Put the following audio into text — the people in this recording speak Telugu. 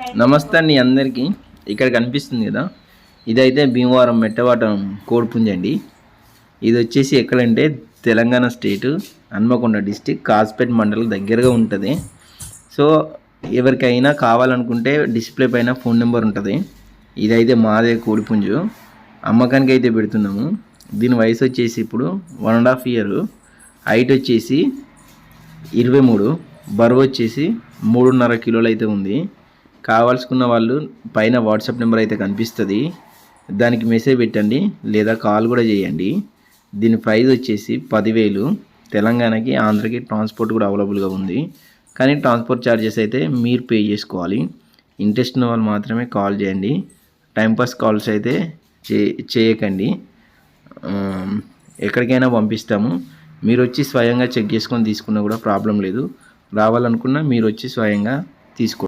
నమస్తే అండి అందరికీ. ఇక్కడ కనిపిస్తుంది కదా. ఇదైతే భీమవరం మెట్టవాటం కోడిపుంజ అండి. ఇది వచ్చేసి ఎక్కడంటే తెలంగాణ స్టేటు హన్మకొండ డిస్టిక్ కాజ్పేట్ మండలం దగ్గరగా ఉంటుంది. సో ఎవరికైనా కావాలనుకుంటే డిస్ప్లే పైన ఫోన్ నెంబర్ ఉంటుంది. ఇదైతే మాదే కోడిపుంజు. అమ్మకానికి అయితే పెడుతున్నాము. దీని వయసు వచ్చేసి ఇప్పుడు one and half year. Height వచ్చేసి ఇరవై మూడు. బరువు వచ్చేసి మూడున్నర కిలోలు అయితే ఉంది. కావాల్సుకున్న వాళ్ళు పైన వాట్సాప్ నెంబర్ అయితే కనిపిస్తుంది. దానికి మెసేజ్ పెట్టండి లేదా కాల్ కూడా చేయండి. దీని ప్రైస్ వచ్చేసి పదివేలు. తెలంగాణకి ఆంధ్రకి ట్రాన్స్పోర్ట్ కూడా అవైలబుల్గా ఉంది. కానీ ట్రాన్స్పోర్ట్ ఛార్జెస్ అయితే మీరు పే చేసుకోవాలి. ఇంట్రెస్ట్ ఉన్న వాళ్ళు మాత్రమే కాల్ చేయండి. టైంపాస్ కాల్స్ అయితే చే చేయకండి. ఎక్కడికైనా పంపిస్తాము. మీరు వచ్చి స్వయంగా చెక్ చేసుకొని తీసుకున్నా కూడా ప్రాబ్లం లేదు. రావాలనుకున్నా మీరు వచ్చి స్వయంగా తీసుకో